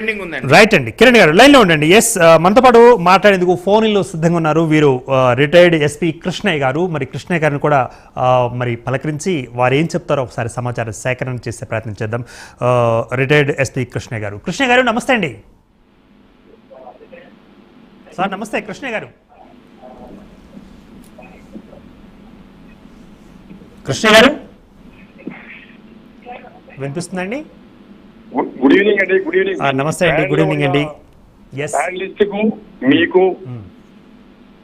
Right అండి. కిరణ్ గారు లైన్లో ఉండండి. ఎస్ మనతో పాటు మాట్లాడేందుకు ఫోన్లో సిద్ధంగా ఉన్నారు వీరు రిటైర్డ్ ఎస్పీ కృష్ణయ్య గారు. మరి కృష్ణయ్య గారిని కూడా మరి పలకరించి వారు ఏం చెప్తారో ఒకసారి సమాచారం సేకరణ చేసే ప్రయత్నం చేద్దాం. రిటైర్డ్ ఎస్పీ కృష్ణయ్య గారు. కృష్ణయ్య గారు నమస్తే అండి. సార్ నమస్తే కృష్ణయ్య గారు. కృష్ణ గారు? వినిపిస్తుందండి గుడ్ ఈవినింగ్ అండి గుడ్ ఈవినింగ్. నమస్తే అండి గుడ్ ఈవినింగ్ అండి. మీకు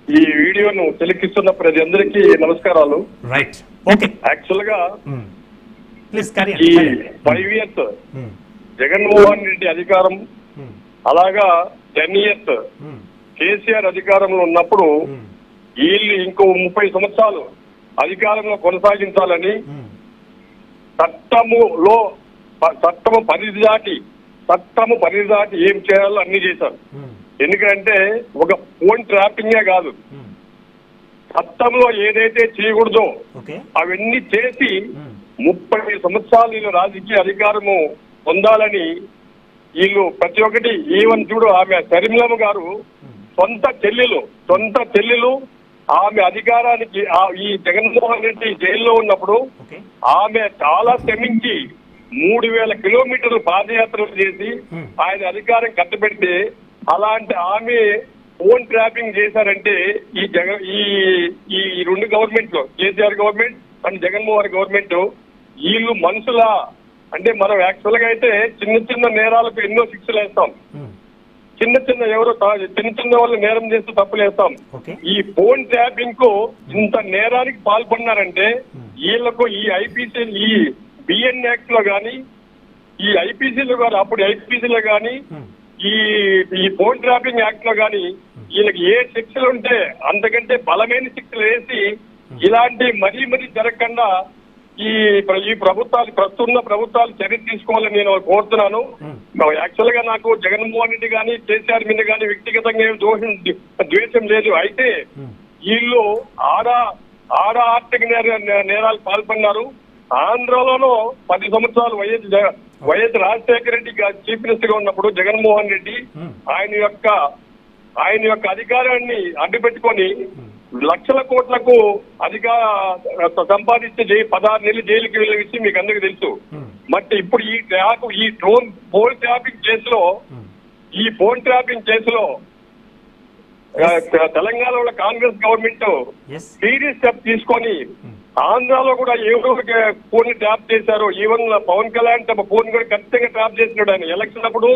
ఈ వీడియోను తిలకిస్తున్న ప్రతి అందరికీ నమస్కారాలు. రైట్ ఓకే యాక్చువల్గా ఈ ఫైవ్ ఇయర్స్ జగన్మోహన్ రెడ్డి అధికారం అలాగా టెన్ ఇయర్స్ కేసీఆర్ అధికారంలో ఉన్నప్పుడు వీళ్ళు ఇంకో ముప్పై సంవత్సరాలు అధికారంలో కొనసాగించాలని చట్టములో చట్టము పరిధి దాటి చట్టము పరిధి దాటి ఏం చేయాలో అన్ని చేశారు. ఎందుకంటే ఒక ఫోన్ ట్రాపింగే కాదు. చట్టంలో ఏదైతే చేయకూడదో అవన్నీ చేసి ముప్పై సంవత్సరాలు వీళ్ళు రాజకీయ అధికారము పొందాలని వీళ్ళు ప్రతి ఒక్కటి ఈవెన్ చూడు ఆమె శర్మిలమ్మ గారు సొంత చెల్లెలు సొంత చెల్లెలు ఆమె అధికారానికి ఈ జగన్మోహన్ రెడ్డి జైల్లో ఉన్నప్పుడు ఆమె చాలా శ్రమించి మూడు వేల కిలోమీటర్లు పాదయాత్రలు చేసి Hmm. ఆయన అధికారం కట్టబెడితే అలాంటి ఆమె ఫోన్ ట్రాపింగ్ చేశారంటే ఈ జగ ఈ ఈ రెండు గవర్నమెంట్లో KCR government and Jaganmohan government వీళ్ళు మనుషుల అంటే మనం యాక్చువల్గా అయితే చిన్న చిన్న నేరాలకు ఎన్నో శిక్షలు వేస్తాం. చిన్న చిన్న ఎవరో చిన్న చిన్న వాళ్ళు నేరం చేస్తూ తప్పులు వేస్తాం. ఓకే. ఈ ఫోన్ ట్యాపింగ్కు ఇంత నేరానికి పాల్పడినారంటే వీళ్ళకు ఈ ఐపీసీ ఈ బిఎన్ యాక్ట్లో గాని ఈ ఐపీసీలో గాని అప్పుడు ఐపీసీలో గాని ఈ ఈ ఫోన్ ట్రాపింగ్ యాక్ట్లో గాని వీళ్ళకి ఏ శిక్షలు ఉంటే అంతకంటే బలమైన శిక్షలు వేసి ఇలాంటి మరీ మరీ జరగకుండా ఈ ఈ ప్రభుత్వాలు ప్రస్తుత ప్రభుత్వాలు చర్య తీసుకోవాలని నేను కోరుతున్నాను. యాక్చువల్గా నాకు జగన్మోహన్ రెడ్డి గాని కేసీఆర్ మీద గాని వ్యక్తిగతంగా ఏం దోషం ద్వేషం లేదు. అయితే వీళ్ళు ఆడ ఆడ ఆర్థిక నేర నేరాలు పాల్పడినారు. ఆంధ్రలోనూ పది సంవత్సరాలు వైఎస్ వైఎస్ రాజశేఖర రెడ్డి చీఫ్ మినిస్టర్గా ఉన్నప్పుడు జగన్మోహన్ రెడ్డి ఆయన యొక్క ఆయన యొక్క అధికారాన్ని అడ్డుపెట్టుకొని లక్షల కోట్లకు అధికార సంపాదించి జై- పదహారు నెలలు జైలుకి వెళ్ళే విషయం మీకు అందరికీ తెలుసు. మరి ఇప్పుడు ఈ ట్రాప్ ఈ డ్రోన్ ఫోన్ ట్రాపింగ్ కేసులో ఈ ఫోన్ ట్రాపింగ్ కేసులో తెలంగాణలో కాంగ్రెస్ గవర్నమెంట్ సీరియస్ స్టెప్ తీసుకొని ఆంధ్రాలో కూడా ఎవరో ఫోన్ ట్యాప్ చేశారు ఈవెన్ పవన్ కళ్యాణ్ తమ ఫోన్ కూడా ఖచ్చితంగా ట్యాప్ చేసినాడు ఆయన. ఎలక్షన్ అప్పుడు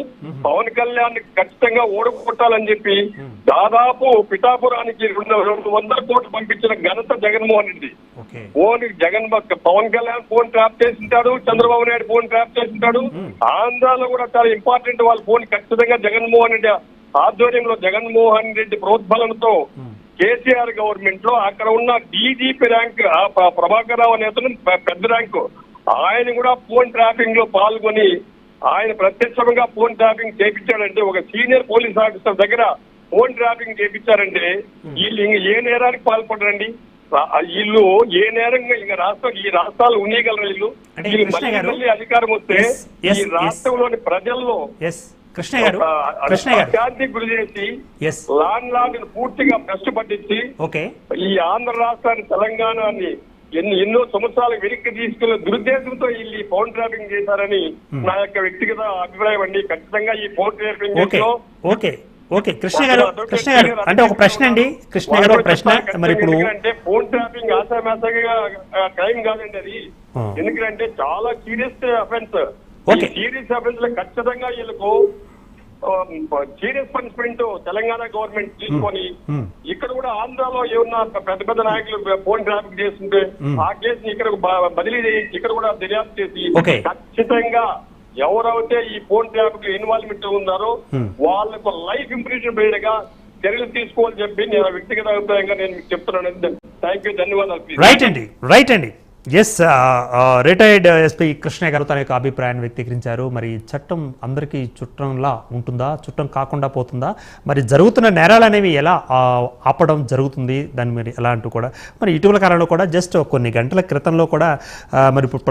పవన్ కళ్యాణ్ ఖచ్చితంగా ఓడగొట్టాలని చెప్పి దాదాపు పిఠాపురానికి రెండు రెండు వందల కోట్లు పంపించిన ఘనత Jaganmohan Reddy. Phone Jagan Pawan Kalyan phone trap చేసింటాడు Chandrababu Naidu phone trap చేసింటాడు. ఆంధ్రాలో కూడా చాలా ఇంపార్టెంట్ వాళ్ళ ఫోన్ ఖచ్చితంగా జగన్మోహన్ రెడ్డి ఆధ్వర్యంలో జగన్మోహన్ రెడ్డి ప్రోద్బలంతో కేసీఆర్ గవర్నమెంట్లో అక్కడ ఉన్న డీజీపీ ర్యాంక్ ప్రభాకర్ రావు అనే పెద్ద ర్యాంకు ఆయన కూడా ఫోన్ ట్రాపింగ్లో పాల్గొని ఆయన ప్రత్యక్షంగా ఫోన్ ట్రాపింగ్ చేపించాడంటే ఒక సీనియర్ పోలీస్ ఆఫీసర్ దగ్గర ఫోన్ ట్రాపింగ్ చేపించారంటే వీళ్ళు ఇంక ఏ నేరానికి పాల్పడరండి? వీళ్ళు ఏ నేరంగా ఇంకా రాష్ట్రం ఈ రాష్ట్రాలు ఉండగలరు వీళ్ళు? మళ్ళీ అధికారం వస్తే ఈ. రాష్ట్రంలోని ప్రజల్లో కృష్ణ గారు కృష్ణ గారు. అశాంతికి గురి చేసి లాండ్ లాండ్ పూర్తిగా భ్రష్టు పట్టించి ఓకే. ఈ ఆంధ్ర రాష్ట్రాన్ని తెలంగాణని ఎన్ని ఎన్నో సంవత్సరాలు వెనక్కి తీసుకున్న దురుద్దేశంతో వీళ్ళు ఈ ఫోన్ ట్రాపింగ్ చేశారని నా యొక్క వ్యక్తిగత అభిప్రాయం అండి. ఖచ్చితంగా ఈ phone trapping okay. Okay. Okay. Krishna garu Krishna garu అంటే ఒక ప్రశ్న అండి. కృష్ణ గారు ఒక ప్రశ్న. మరి ఇప్పుడు అంటే ఫోన్ ట్రాపింగ్ ఆశామాసగా క్రైమ్ కాదండి అది. ఎందుకంటే చాలా సీరియస్ అఫెన్స్. ఓకే. సీరియస్లో ఖచ్చితంగా వీళ్ళకు సీరియస్ పనిష్మెంట్ తెలంగాణ గవర్నమెంట్ తీసుకొని మ్మ్. ఇక్కడ కూడా ఆంధ్రాలో ఏమన్నా పెద్ద పెద్ద నాయకులు ఫోన్ ట్రాఫిక్ చేస్తుంటే ఆ కేసుని ఇక్కడ బదిలీ చేసి ఇక్కడ కూడా దర్యాప్తు చేసి. ఖచ్చితంగా ఎవరైతే ఈ ఫోన్ ట్రాఫిక్ ఇన్వాల్వ్మెంట్ ఉన్నారో. వాళ్ళకు లైఫ్ ఇంప్రెషన్ బయటగా చర్యలు తీసుకోవాలని చెప్పి నేను వ్యక్తిగత అభిప్రాయంగా నేను మీకు చెప్తున్నాను థ్యాంక్ యూ ధన్యవాదాలు. రైట్ అండి రైట్ అండి yes retired SP Krishna garu తన యొక్క అభిప్రాయాన్ని వ్యక్తీకరించారు. మరి చట్టం అందరికీ చుట్టంలా ఉంటుందా? చుట్టం కాకుండా పోతుందా? మరి జరుగుతున్న నేరాలు అనేవి ఎలా ఆపడం జరుగుతుంది? దాని మరి ఎలా అంటూ కూడా. మరి ఇటీవల కాలంలో కూడా జస్ట్ కొన్ని గంటల క్రితంలో కూడా మరి ఇప్పుడు